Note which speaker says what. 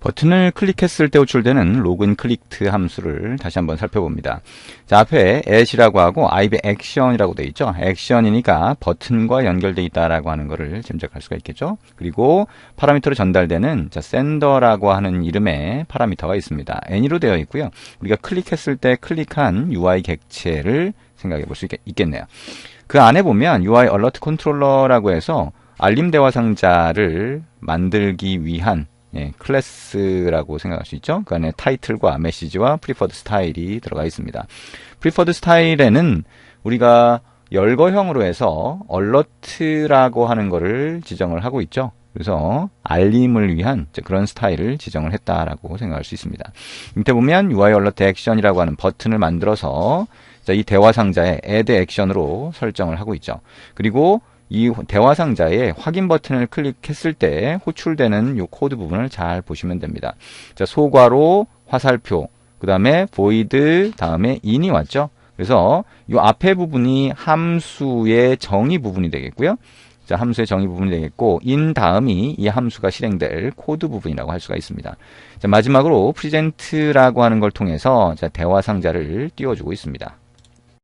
Speaker 1: 버튼을 클릭했을 때 호출되는 로그인 클릭트 함수를 다시 한번 살펴봅니다. 자, 앞에 at이라고 하고 ib에 action이라고 되어 있죠. action이니까 버튼과 연결되어 있다라고 하는 것을 짐작할 수가 있겠죠. 그리고 파라미터로 전달되는 자, sender라고 하는 이름의 파라미터가 있습니다. any로 되어 있고요. 우리가 클릭했을 때 클릭한 UI 객체를 생각해 볼 수 있겠네요. 그 안에 보면 UI alert controller라고 해서 알림 대화 상자를 만들기 위한 예, 클래스라고 생각할 수 있죠. 그 안에 타이틀과 메시지와 프리퍼드 스타일이 들어가 있습니다. 프리퍼드 스타일에는 우리가 열거형으로 해서 얼러트라고 하는 것을 지정을 하고 있죠. 그래서 알림을 위한 그런 스타일을 지정을 했다라고 생각할 수 있습니다. 밑에 보면 UI Alert Action이라고 하는 버튼을 만들어서 이 대화 상자에 Add Action으로 설정을 하고 있죠. 그리고 이 대화 상자에 확인 버튼을 클릭했을 때 호출되는 이 코드 부분을 잘 보시면 됩니다. 자, 소괄호, 화살표, 그 다음에 void, 다음에 in이 왔죠. 그래서 이 앞에 부분이 함수의 정의 부분이 되겠고요. 자, 함수의 정의 부분이 되겠고 in 다음이 이 함수가 실행될 코드 부분이라고 할 수가 있습니다. 자, 마지막으로 present라고 하는 걸 통해서 자, 대화 상자를 띄워주고 있습니다.